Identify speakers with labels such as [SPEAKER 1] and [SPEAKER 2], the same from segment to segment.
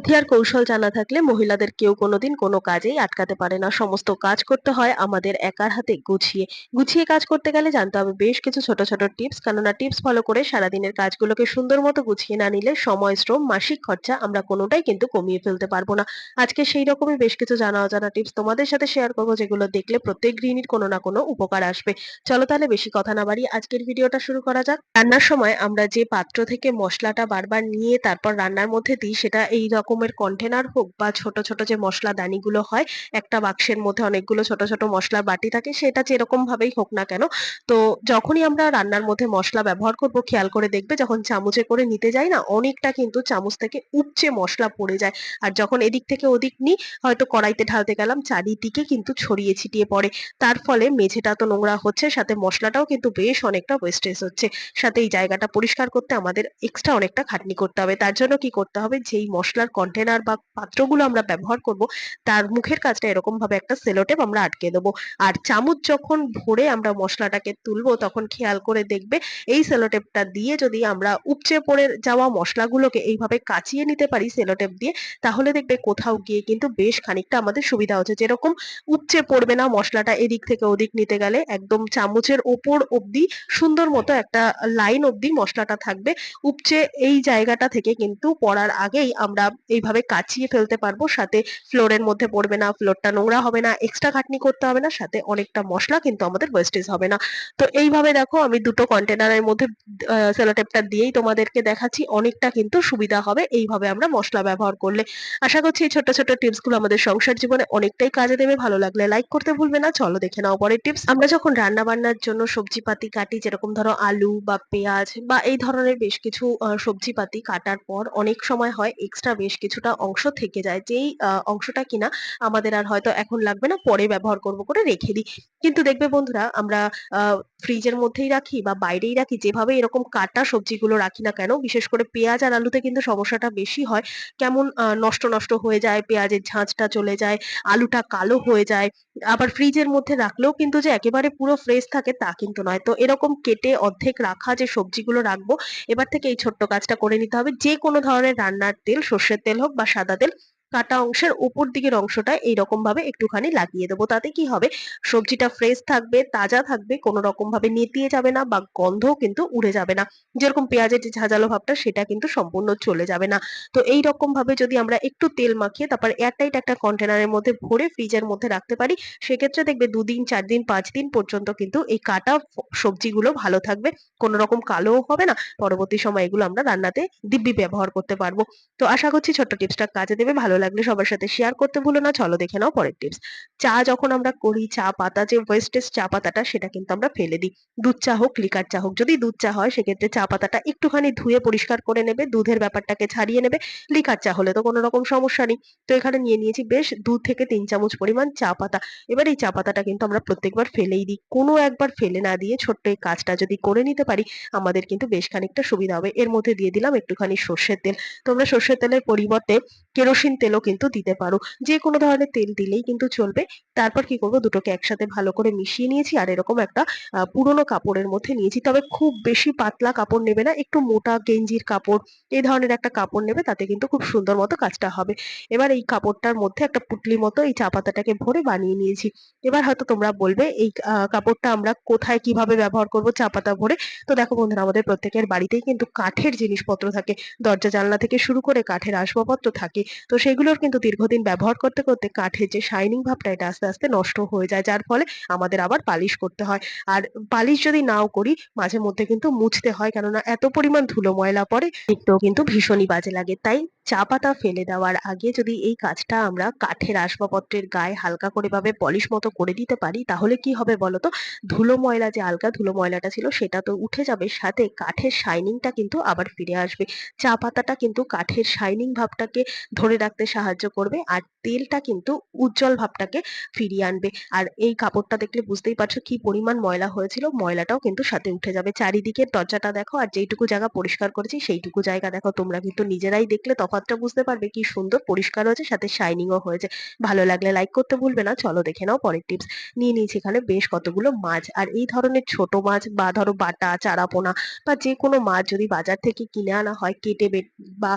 [SPEAKER 1] বুদ্ধি আর কৌশল জানা থাকলে মহিলাদের কেউ কোনোদিন কোনো কাজেই আটকাতে পারে না। সমস্ত কাজ করতে হয় আমাদের একার হাতে গুছিয়ে। গুছিয়ে কাজ করতে গেলে জানতে হবে বেশ কিছু ছোট ছোট টিপস। কেননা টিপস ফলো করে সারাদিনের কাজগুলোকে সুন্দর মতো গুছিয়ে না নিলে সময়, শ্রম, মাসিক খরচা আমরা কোনোটাই কিন্তু কমিয়ে ফেলতে পারব না। আজকে সেই রকমই বেশ কিছু জানা অজানা টিপস তোমাদের সাথে শেয়ার করব, যেগুলো দেখলে প্রত্যেক গৃহিণীর কোনো না কোনো উপকার আসবে। চলো তাহলে বেশি কথা না বাড়িয়ে আজকের ভিডিওটা শুরু করা যাক। রান্নার সময় আমরা যে পাত্র থেকে মশলাটা বারবার নিয়ে তারপর রান্নার মধ্যে দিই, সেটা এই রকমের কন্টেনার হোক বা ছোট ছোট যে মশলা দানিগুলো হয়, একটা বাক্সের মধ্যে অনেকগুলো ছোট ছোট মশলার বাটি থাকে, সেটা যেরকম ভাবেই হোক না কেন, তো যখনই আমরা রান্নার মধ্যে মশলা ব্যবহার করব, খেয়াল করে দেখবে যখন চামচে করে নিতে যাই না, অনেকটা কিন্তু চামচ থেকে উপচে মশলা পড়ে যায়। আর যখন এদিক থেকে ওদিক নিই হয়তো কড়াইতে ঢালতে গেলাম, চারিদিকে কিন্তু ছড়িয়ে ছিটিয়ে পড়ে। তার ফলে মেঝেটা তো নোংরা হচ্ছে, সাথে মশলাটাও কিন্তু বেশ অনেকটা ওয়েস্টেজ হচ্ছে। সাথে এই জায়গাটা পরিষ্কার করতে আমাদের এক্সট্রা অনেকটা খাটনি করতে হবে। তার জন্য কি করতে হবে? যেই মশলার কন্টেনার বা পাত্রগুলো আমরা ব্যবহার করব, তার মুখের কাজটা এরকম ভাবে একটা সেলোটেপ আমরা আটকে দেবো। আর চামচ যখন ভরে আমরা মশলাটাকে তুলবো, তখন খেয়াল করে দেখবে এই সেলোটেপটা দিয়ে যদি আমরা উপচে পড়ে যাওয়া মশলাগুলোকে এইভাবে কাচিয়ে নিতে পারি সেলোটেপ দিয়ে, তাহলে দেখবে কোথাও গিয়ে কিন্তু বেশ খানিকটা আমাদের সুবিধা হচ্ছে। যেরকম উপচে পড়বে না মশলাটা এদিক থেকে ওদিক নিতে গেলে, একদম চামচের ওপর অব্দি সুন্দর মতো একটা লাইন অব্দি মশলাটা থাকবে। উপচে এই জায়গাটা থেকে কিন্তু পড়ার আগেই আমরা এইভাবে কাচিয়ে ফেলতে পারব, সাথে ফ্লোরের মধ্যে পড়বে না ফ্লোরটা নোংরা হবে না এক্সট্রা খাটনি করতে হবে না, সাথে অনেকটা মশলা কিন্তু আমাদের ওয়েস্টেজ হবে না। তো এইভাবে দেখো আমি দুটো কন্টেনারের মধ্যে সেলোটেপটা দিয়েই তোমাদেরকে দেখাচ্ছি, অনেকটা কিন্তু সুবিধা হবে এইভাবে আমরা মশলা ব্যবহার করলে। আশা করছি এই ছোট ছোট টিপসগুলো আমাদের সংসার জীবনে অনেকটাই কাজে দেবে, ভালো লাগলে লাইক করতে ভুলবে না, চলো দেখে নাও পরের টিপস আমরা যখন রান্না বান্নার জন্য সবজি পাতি কাটি, যেরকম ধরো আলু বা পেঁয়াজ বা এই ধরনের বেশ কিছু সবজি পাতি কাটার পর অনেক সময় হয় এক্সট্রা বেশ কিছুটা অংশ থেকে যায়, যেই অংশটা কিনা আমাদের আর হয়তো এখন লাগবে না, পরে ব্যবহার করব করে রেখে দিই। কিন্তু দেখবে বন্ধুরা, আমরা ফ্রিজের মধ্যেই রাখি বা বাইরেই রাখি, যেভাবে এরকম কাটা সবজিগুলো রাখি না কেন, বিশেষ করে পেঁয়াজ আর আলুতে কিন্তু সমস্যাটা বেশি হয়। কেমন নষ্ট নষ্ট হয়ে যায়, পেঁয়াজের ঝাঁঝটা চলে যায়, আলুটা কালো হয়ে যায়, আবার ফ্রিজের মধ্যে রাখলেও কিন্তু যে একেবারে পুরো ফ্রেশ থাকে তা কিন্তু নয়। তো এরকম কেটে অর্ধেক রাখা যে সবজিগুলো রাখব, এবার থেকে এই ছোট্ট কাজটা করে নিতে হবে। যে কোনো ধরনের রান্নার তেল সর্ষের তেল হোক বা সাদা তেল কাটা অংশের উপর দিকের অংশটা এইরকম ভাবে একটুখানি লাগিয়ে দেবো। তাতে কি হবে? সবজিটা ফ্রেশ থাকবে, তাজা থাকবে কোনো রকম ভাবে নেতিয়ে যাবে না বা গন্ধও কিন্তু উড়ে যাবে না। যেরকম পেঁয়াজের যে ঝাঁঝালো ভাবটা, সেটা কিন্তু সম্পূর্ণ চলে যাবে না। তো এই রকম ভাবে যদি আমরা একটু তেল মাখিয়ে তারপর এয়ারটাইট একটা কন্টেনারের মধ্যে ভরে ফ্রিজের মধ্যে রাখতে পারি, সেক্ষেত্রে দেখবে দুদিন চার দিন পাঁচ দিন পর্যন্ত কিন্তু এই কাটা সবজিগুলো ভালো থাকবে। কোনো রকম কালোও হবে না। পরবর্তী সময় এগুলো আমরা রান্নাতে দিব্যি ব্যবহার করতে পারব। তো আশা করছি ছোট্ট টিপসটা কাজে দেবে। ভালো লাগলে সবার সাথে শেয়ার করতে ভুলো না, চলো দেখে নাও পরের টিপস চা যখন আমরা করি, চা পাতা, যে ওয়েস্টেজ চা পাতাটা, সেটা কিন্তু আমরা ফেলে দিই। দুধ চা হোক লিকার চা হোক, যদি দুধ চা হয়, সেক্ষেত্রে চা পাতাটা একটুখানি ধুয়ে পরিষ্কার করে নেবে, দুধের ব্যাপারটাকে ছাড়িয়ে নেবে। লিকার চা হলে তো কোনো রকম সমস্যা নেই। তো এখানে নিয়ে নিয়েছি বেশ দু থেকে তিন চামচ পরিমাণ চা পাতা। এবার এই চা পাতাটা কিন্তু আমরা প্রত্যেকবার ফেলেই দিই। কোনো একবার ফেলে না দিয়ে ছোট্ট এই কাজটা যদি করে নিতে পারি, আমাদের কিন্তু বেশ খানিকটা সুবিধা হবে। এর মধ্যে দিয়ে দিলাম একটুখানি সর্ষের তেল। তোমরা সর্ষের তেলের পরিবর্তে কেরোসিন তেলও কিন্তু দিতে পারো। যে কোনো ধরনের তেল দিলেই কিন্তু চলবে। তারপর কি করব? দুটোকে একসাথে ভালো করে মিশিয়ে নিয়েছি আর এরকম একটা পুরোনো কাপড়ের মধ্যে নিয়েছি। তবে খুব বেশি পাতলা কাপড় নেবে না, একটু মোটা গেঞ্জির কাপড় এই ধরনের একটা কাপড় নেবে, তাতে কিন্তু খুব সুন্দর মতো কাজটা হবে। এবার এই কাপড়টার মধ্যে একটা পুটলি মতো এই চা পাতাটাকে ভরে বানিয়ে নিয়েছি। এবার হয়তো তোমরা বলবে, এই কাপড়টা আমরা কোথায় কীভাবে ব্যবহার করব চা পাতা ভরে? তো দেখো বন্ধুরা, আমাদের প্রত্যেকের বাড়িতেই কিন্তু কাঠের জিনিসপত্র থাকে। দরজা জানলা থেকে শুরু করে কাঠের আসবাবপত্র থাকে। তো সেগুলোর কিন্তু দীর্ঘদিন ব্যবহার করতে করতে কাঠের যে শাইনিং ভাবটা, এটা আস্তে আস্তে নষ্ট হয়ে যায়। যার ফলে আমাদের আবার পালিশ করতে হয়। আর পালিশ যদি নাও করি মাঝে মধ্যে কিন্তু মুছতে হয়। কেননা এত পরিমাণ ধুলো ময়লা পরে দেখতেও কিন্তু ভীষণই বাজে লাগে। তাই চা পাতা ফেলে দেওয়ার আগে যদি এই কাজটা আমরা কাঠের আসবাবপত্রের গায়ে হালকা করে ভাবে পলিশ মতো করে দিতে পারি, তাহলে কি হবে বলতো? ধুলো ময়লা যে আলগা ধুলো ময়লাটা ছিল, সেটা তো উঠে যাবে, সাথে কাঠের শাইনিংটা কিন্তু আবার ফিরে আসবে। চা পাতাটা কিন্তু কাঠের শাইনিং ভাবটাকে ধরে রাখতে সাহায্য করবে, আর তেলটা কিন্তু উজ্জ্বল ভাবটাকে ফিরিয়ে আনবে। আর এই কাপড়টা দেখলে বুঝতেই পারছ কি পরিমাণ ময়লা হয়েছিল, ময়লাটাও কিন্তু সাথে উঠে যাবে। চারিদিকের দরজাটা দেখো, আর যেইটুকু জায়গা পরিষ্কার করেছি, সেইটুকু জায়গা দেখো। তোমরা কিন্তু নিজেরাই দেখলে তফাৎ তফাৎটা বুঝতে পারবে কি সুন্দর পরিষ্কার হয়েছে, সাথে শাইনিং ও হয়েছে। ভালো লাগলে লাইক করতে ভুলবে না, চলো দেখে নাও পরের টিপস নিয়ে নিয়েছি এখানে বেশ কতগুলো মাছ, আর এই ধরনের ছোট মাছ বা ধরো বাটা, চারাপোনা বা যে কোনো মাছ যদি বাজার থেকে কিনে আনা হয়, কেটে বা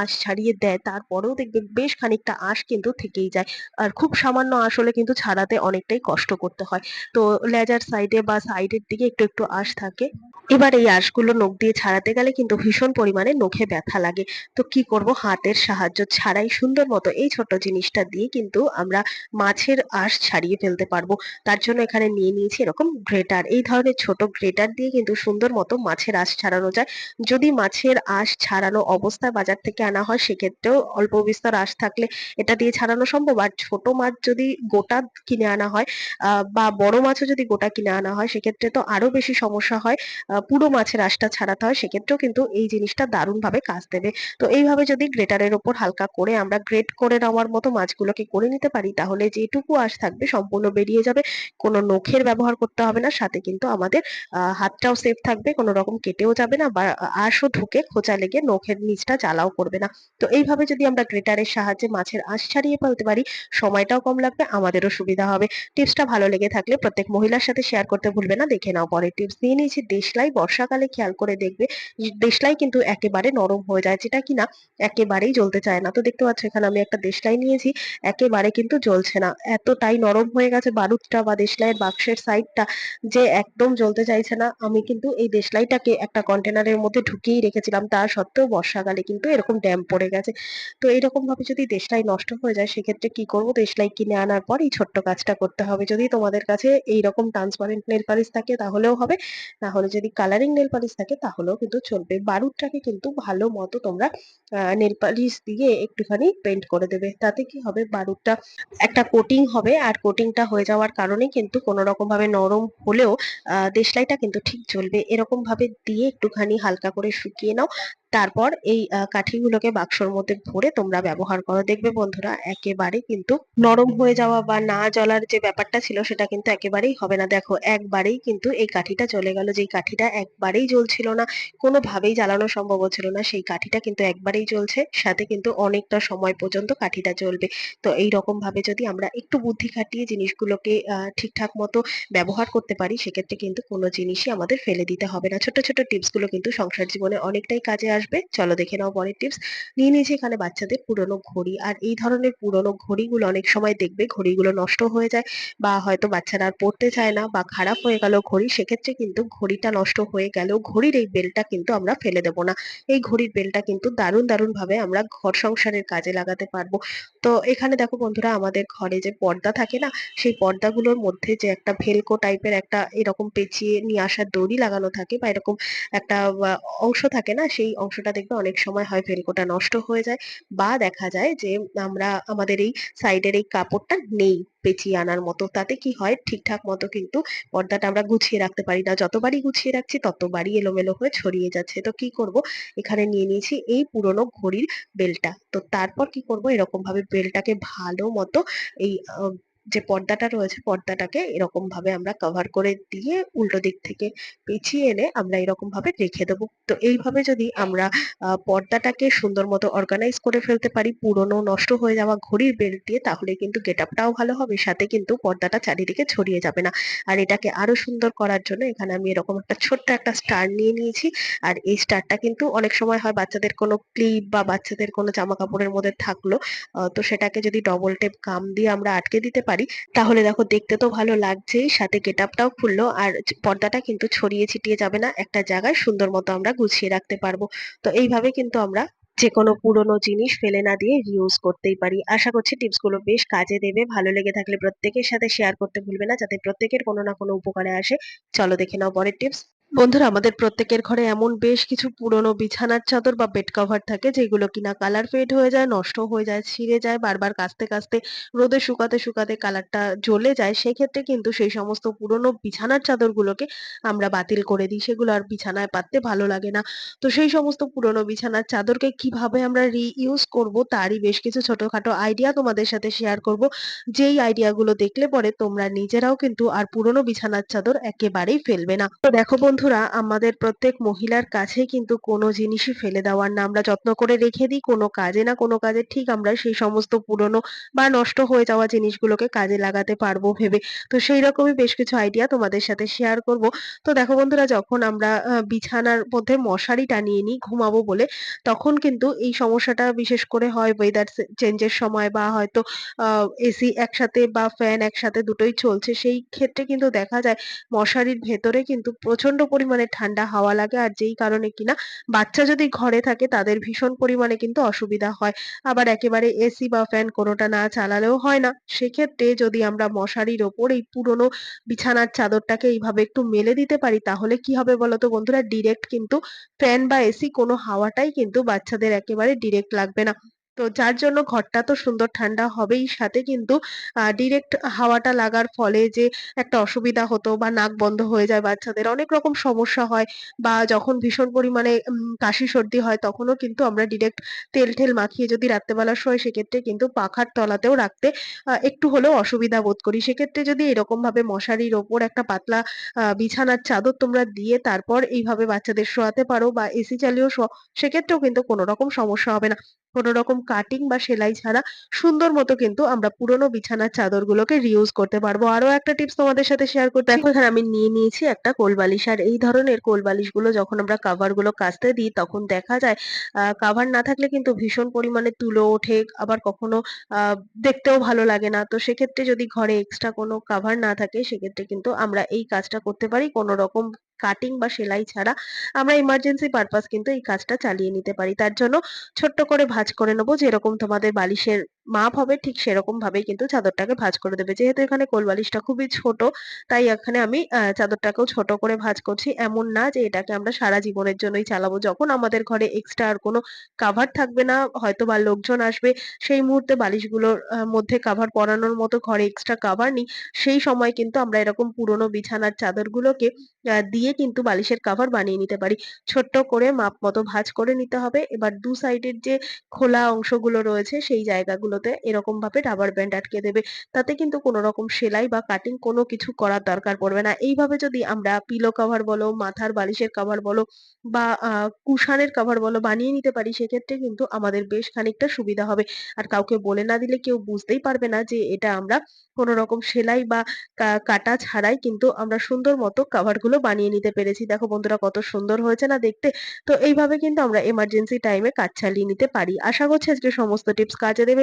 [SPEAKER 1] আঁশ ছাড়িয়ে দেয়, তারপরেও দেখবে বেশ খানিকটা আঁশ কিন্তু থেকেই যায়। আর খুব সামান্য আঁশ হলে কিন্তু ছাড়াতে অনেকটাই কষ্ট করতে হয়। তো লেজার সাইডে বা সাইডের দিকে একটু একটু আঁশ থাকে। এবার এই আঁশগুলো নখ দিয়ে ছাড়াতে গেলে কিন্তু ভীষণ পরিমাণে নখে ব্যথা লাগে। তো কি করব হাতের সাহায্য ছাড়াই সুন্দর মতো এই ছোট জিনিসটা দিয়ে কিন্তু আমরা মাছের আঁশ ছাড়িয়ে ফেলতে পারব। তার জন্য এখানে নিয়ে নিয়েছি এরকম গ্রেটার। এই ধরনের ছোট গ্রেটার দিয়ে কিন্তু সুন্দর মতো মাছের আঁশ ছাড়ানো যায়। যদি মাছের আঁশ ছাড়ানো অবস্থায় বাজার থেকে আনা হয়, সেক্ষেত্রেও অল্প বিস্তর আঁশ থাকলে এটা দিয়ে ছাড়ানো সম্ভব। আর ছোট মাছ যদি গোটা কিনে আনা হয় বা বড় মাছও যদি গোটা কিনে আনা হয়, সেক্ষেত্রে তো আরও বেশি সমস্যা হয়। পুরো মাছের আঁশটা ছাড়াতে হয়, সেক্ষেত্রেও কিন্তু এই জিনিসটা দারুণ ভাবে কাজ দেবে। তো এইভাবে যদি গ্রেটারের ওপর হালকা করে আমরা গ্রেট করে নেওয়ার মতো মাছগুলোকে করে নিতে পারি, তাহলে যেটুকু আঁশ থাকবে সম্পূর্ণ বেরিয়ে যাবে। কোনো নখের ব্যবহার করতে হবে না, সাথে কিন্তু আমাদের হাতটাও সেফ থাকবে, কোনো রকম কেটেও যাবে না বা আঁশও ঢুকে খোঁচা লেগে নখের নিচটা জ্বালাও করবে না। তো এইভাবে যদি আমরা গ্রেটারের সাহায্যে মাছের আঁশ ছাড়িয়ে ফেলতে পারি, সময়টাও কম লাগবে, আমাদেরও সুবিধা হবে। টিপসটা ভালো লেগে থাকলে প্রত্যেক মহিলার সাথে শেয়ার করতে ভুলবে না, দেখে নাও পরে টিপস নিয়ে নিয়েছি দেশলাই, বর্ষাকালে খেয়াল করে দেখবে, দেশলাই কিন্তু একেবারে নরম হয়ে যায়, যেটা কিনা একেবারেই জ্বলতে চায় না। তো দেখতে পাচ্ছ এখানে আমি একটা দেশলাই নিয়েছি, একেবারে কিন্তু জ্বলছে না। এতটাই নরম হয়ে গেছে বারুদটা বা দেশলাইয়ের বাক্সের সাইডটা যে একদম জ্বলতে চাইছে না। আমি কিন্তু এই দেশলাইটাকে একটা কন্টেনারের মধ্যে ঢুকিয়েই রেখেছিলাম, তা সত্ত্বেও বর্ষাকালে কিন্তু এরকম ড্যাম পড়ে গেছে। তো এইরকম ভাবে যদি দেশলাই নষ্ট হয়ে যায়, সেক্ষেত্রে কি করব? দেশলাই কিনে আনার পর এই ছোট্ট কাজটা করতে হবে। যদি তোমাদের কাছে এইরকম ট্রান্সপারেন্ট নেল পালিশ থাকে, তাহলেও হবে। না হলে যদি কালারিং নেল পালিশ থাকে, তাহলেও কিন্তু চলবে। বারুদটাকে কিন্তু ভালো মতো তোমরা নেল পালিশ দিয়ে একটুখানি পেন্ট করে দেবে। তাতে কি হবে? বারুদটা একটা কোটিং হবে আর কোটিংটা হয়ে যাওয়ার কারণে কিন্তু কোনো রকম ভাবে নরম হলেও দেশলাইটা কিন্তু ঠিক জ্বলবে। এরকম ভাবে দিয়ে একটুখানি হালকা করে শুকিয়ে নাও। তারপর এই কাঠিগুলোকে বাক্সর মধ্যে ভরে তোমরা ব্যবহার করো। দেখবে বন্ধুরা, একেবারে কিন্তু নরম হয়ে যাওয়া বা না জ্বলার যে ব্যাপারটা ছিল, সেটা কিন্তু একেবারেই হবে না। দেখো, একবারেই কিন্তু এই কাঠিটা চলে গেল। যেই কাঠিটা একবারেই জ্বলছিল না, কোনোভাবেই জ্বালানো সম্ভব হচ্ছিল না, সেই কাঠিটা কিন্তু একবারেই জ্বলছে। সাথে কিন্তু অনেকটা সময় পর্যন্ত কাঠিটা জ্বলবে। তো এই রকম ভাবে যদি আমরা একটু বুদ্ধি খাটিয়ে জিনিসগুলোকে ঠিকঠাক মতো ব্যবহার করতে পারি, সেক্ষেত্রে কিন্তু কোনো জিনিসই আমাদের ফেলে দিতে হবে না। ছোট ছোট টিপসগুলো কিন্তু সংসার জীবনে অনেকটাই কাজে আসবে। চলো দেখে নাও পরের টিপস নিয়ে নিয়েছি এখানে বাচ্চাদের পুরনো ঘড়ি। আর এই ধরনের পুরনো ঘড়িগুলো অনেক সময় দেখবে ঘড়িগুলো নষ্ট হয়ে যায় বা হয়তো বাচ্চারা আর পড়তে চায় না বা খারাপ হয়ে গেল ঘড়ি, সেক্ষেত্রে কিন্তু ঘড়িটা নষ্ট হয়ে গেলেও ঘড়ির এই বেলটা কিন্তু আমরা ফেলে দেবো না। এই ঘড়ির বেলটা কিন্তু দারুণ দারুণ ভাবে আমরা ঘর সংসারের কাজে লাগাতে পারব। তো এখানে দেখো বন্ধুরা, আমাদের ঘরে যে পর্দা থাকে না, সেই পর্দাগুলোর মধ্যে যে একটা ভেলকো টাইপের একটা এরকম পেঁচিয়ে নিয়ে আসার দড়ি লাগানো থাকে বা এরকম একটা অংশ থাকে না, সেই অংশটা দেখবে অনেক সময় হয় ভেলকোটা নষ্ট হয়ে যায় বা দেখা যায় যে আমরা আমাদের এই সাইডের এই কাপড়টা নেই পেঁচিয়ে আনার মতো। তাতে কি হয় ঠিকঠাক মতো কিন্তু পর্দাটা আমরা গুছিয়ে রাখতে পারি না। যতবারই গুছিয়ে রাখছি ততবারই এলোমেলো হয়ে ছড়িয়ে যাচ্ছে। তো কি করব? এখানে নিয়ে নিয়েছি এই পুরনো ঘড়ির বেলটা। তো তারপর কি করব? এরকম ভাবে বেলটাকে ভালো মতো এই যে পর্দাটা রয়েছে, পর্দাটাকে এরকম ভাবে আমরা কভার করে দিয়ে উল্টো দিক থেকে পেঁচিয়ে এনে আমরা এরকম ভাবে রেখে দেবো। তো এইভাবে যদি আমরা পর্দাটাকে সুন্দর মতো অর্গানাইজ করে ফেলতে পারি, পুরনো নষ্ট হয়ে যাওয়া ঘড়ির বেল্ট দিয়ে, তাহলে কিন্তু গেট আপটাও ভালো হবে, সাথে কিন্তু পর্দাটা চারিদিকে ছড়িয়ে যাবে না। আর এটাকে আরও সুন্দর করার জন্য এখানে আমি এরকম একটা ছোট্ট একটা স্টার নিয়ে নিয়েছি। আর এই স্টারটা কিন্তু অনেক সময় হয় বাচ্চাদের কোনো ক্লিপ বা বাচ্চাদের কোনো জামা কাপড়ের মধ্যে থাকল তো সেটাকে যদি ডবল টেপ গাম দিয়ে আমরা আটকে দিতে পারি তাহলে দেখো দেখতে তো ভালো লাগছেই, সাথে গেট আপটাও খুললো আর পর্দাটা কিন্তু ছড়িয়ে ছিটিয়ে যাবে না, একটা জায়গায় সুন্দর মতো আমরা গুছিয়ে রাখতে পারব। তো এইভাবে কিন্তু আমরা যে কোনো পুরোনো জিনিস ফেলে না দিয়ে রিউজ করতেই পারি। আশা করছি টিপসগুলো বেশ কাজে দেবে, ভালো লেগে থাকলে প্রত্যেকের সাথে শেয়ার করতে ভুলবে না, যাতে প্রত্যেকের কোনো না কোনো উপকারে আসে। চলো দেখে নাও পরের টিপস। বন্ধুরা, আমাদের প্রত্যেকের ঘরে এমন বেশ কিছু পুরনো বিছানার চাদর বা বেড কভার থাকে, যেগুলো কিনা কালার ফেড হয়ে যায়, নষ্ট হয়ে যায়, ছিঁড়ে যায়, বারবার কাচতে কাচতে রোদে শুকাতে শুকাতে কালারটা জ্বলে যায়। সেক্ষেত্রে কিন্তু সেই সমস্ত পুরনো বিছানার চাদরগুলোকে আমরা বাতিল করে দিই। সেগুলো আর বিছানায় পাততে ভালো লাগে না। তো সেই সমস্ত পুরনো বিছানার চাদরকে কীভাবে আমরা রিইউজ করব, তারই বেশ কিছু ছোটখাটো আইডিয়া তোমাদের সাথে শেয়ার করব। যেই আইডিয়া গুলো দেখলে পরে তোমরা নিজেরাও কিন্তু আর পুরনো বিছানার চাদর একেবারেই ফেলবে না। তো দেখো বন্ধু বন্ধুরা, আমাদের প্রত্যেক মহিলার কাছেই কিন্তু কোনো জিনিসই ফেলে দেওয়ার না। আমরা যত্ন করে রেখে দিই, কোনো কাজে না কোনো কাজে ঠিক আমরা সেই সমস্ত পুরনো বা নষ্ট হয়ে যাওয়া জিনিসগুলোকে কাজে লাগাতে পারব ভেবে। তো সেই রকমই বেশ কিছু আইডিয়া তোমাদের সাথে শেয়ার করব। তো দেখো বন্ধুরা, যখন আমরা বিছানার মধ্যে মশারি টানিয়ে নিই ঘুমাবো বলে, তখন কিন্তু এই সমস্যাটা বিশেষ করে হয় ওয়েদার চেঞ্জের সময় বা হয়তো এসি একসাথে বা ফ্যান একসাথে দুটোই চলছে, সেই ক্ষেত্রে কিন্তু দেখা যায় মশারির ভেতরে কিন্তু প্রচণ্ড পরিমাণে ঠান্ডা হাওয়া লাগে আর যেই কারণে কিনা বাচ্চা যদি ঘরে থাকে তাদের ভীষণ পরিমাণে কিন্তু অসুবিধা হয়। আবার একেবারে এসি বা ফ্যান কোনোটা না চালালেও হয় না। সেক্ষেত্রে যদি আমরা মশারির ওপর এই পুরোনো বিছানার চাদরটাকে এইভাবে একটু মেলে দিতে পারি তাহলে কি হবে বলতো বন্ধুরা? ডিরেক্ট কিন্তু ফ্যান বা এসি কোনো হাওয়াটাই কিন্তু বাচ্চাদের একেবারে ডিরেক্ট লাগবে না। তো যার জন্য ঘরটা তো সুন্দর ঠান্ডা হবেই সাথে কিন্তু ডিরেক্ট হাওয়াটা লাগার ফলে যে একটা অসুবিধা হতো বা নাক বন্ধ হয়ে যায় বাচ্চাদের, অনেক রকম সমস্যা হয় বা যখন ভীষণ পরিমাণে কাশি সর্দি হয় তখনও কিন্তু আমরা ডিরেক্ট তেল ঠেল মাখিয়ে যদি রাত্রেবেলা শোয় সেক্ষেত্রে কিন্তু পাখার তলাতেও রাখতে একটু হলেও অসুবিধা বোধ করি। সেক্ষেত্রে যদি এরকম ভাবে মশারির ওপর একটা পাতলা বিছানার চাদর তোমরা দিয়ে তারপর এইভাবে বাচ্চাদের শোয়াতে পারো বা এসি চালিয়েও শোয়াও, সেক্ষেত্রেও কিন্তু কোনো রকম সমস্যা হবে না। কোনো রকম কাটিং বা সেলাই ছাড়া সুন্দর মতো কিন্তু আমরা পুরোনো বিছানার চাদরগুলোকে রিউজ করতে পারব। আরও একটা টিপস তোমাদের সাথে শেয়ার করতে দেখো এখানে আমি নিয়ে নিয়েছি একটা কোলবালিশ আর এই ধরনের কোলবালিশগুলো যখন আমরা কাভারগুলো কাচতে দিই, তখন দেখা যায় কাভার না থাকলে কিন্তু ভীষণ পরিমাণে তুলো ওঠে, আবার কখনো দেখতেও ভালো লাগে না। তো সেক্ষেত্রে যদি ঘরে এক্সট্রা কোনো কাভার না থাকে, সেক্ষেত্রে কিন্তু আমরা এই কাজটা করতে পারি। কোনো রকম কাটিং বা সেলাই ছাড়া আমরা ইমার্জেন্সি পারপাস কিন্তু এই কাজটা চালিয়ে নিতে পারি। তার জন্য ছোট্ট করে ভাঁজ করে নেব, যেরকম তোমাদের বালিশের মাপ হবে ঠিক সেরকম ভাবেই কিন্তু চাদরটাকে ভাঁজ করে দেবে। যেহেতু এখানে কোল বালিশটা খুবই ছোট, তাই এখানে আমি চাদরটাকেও ছোট করে ভাঁজ করছি। এমন না যে এটাকে আমরা সারা জীবনের জন্যই চালাবো। যখন আমাদের ঘরে এক্সট্রা আর কোনো কাভার থাকবে না হয়তো বা লোকজন আসবে, সেই মুহূর্তে বালিশগুলোর মধ্যে কাভার পরানোর মতো ঘরে এক্সট্রা কাভার নেই, সেই সময় কিন্তু আমরা এরকম পুরোনো বিছানার চাদরগুলোকে দিয়ে কিন্তু বালিশের কাভার বানিয়ে নিতে পারি। ছোট্ট করে মাপ মতো ভাঁজ করে নিতে হবে। এবার দু সাইডের যে খোলা অংশগুলো রয়েছে, সেই জায়গাগুলোতে এরকম ভাবে রাবার ব্যান্ড আটকে দেবে। তাতে কিন্তু কোনো রকম সেলাই বা কাটিং কোনো কিছু করার দরকার পড়বে না। এইভাবে যদি আমরা পিলো কভার বলো, মাথার বালিশের কভার বলো বা কুশানের কভার বলো বানিয়ে নিতে পারি, সেক্ষেত্রে কিন্তু আমাদের বেশ খানিকটা সুবিধা হবে। আর কাউকে বলে না দিলে কেউ বুঝতেই পারবে না যে এটা আমরা কোনো রকম সেলাই বা কাটা ছাড়াই কিন্তু আমরা সুন্দর মতো কভারগুলো বানিয়ে নিতে পেরেছি। দেখো বন্ধুরা কত সুন্দর হয়েছে না দেখতে? তো এইভাবে কিন্তু আমরা এমার্জেন্সি টাইমে কাজ চালিয়ে নিতে পারি। আশা করছি আজকে সমস্ত টিপস কাজে দেবে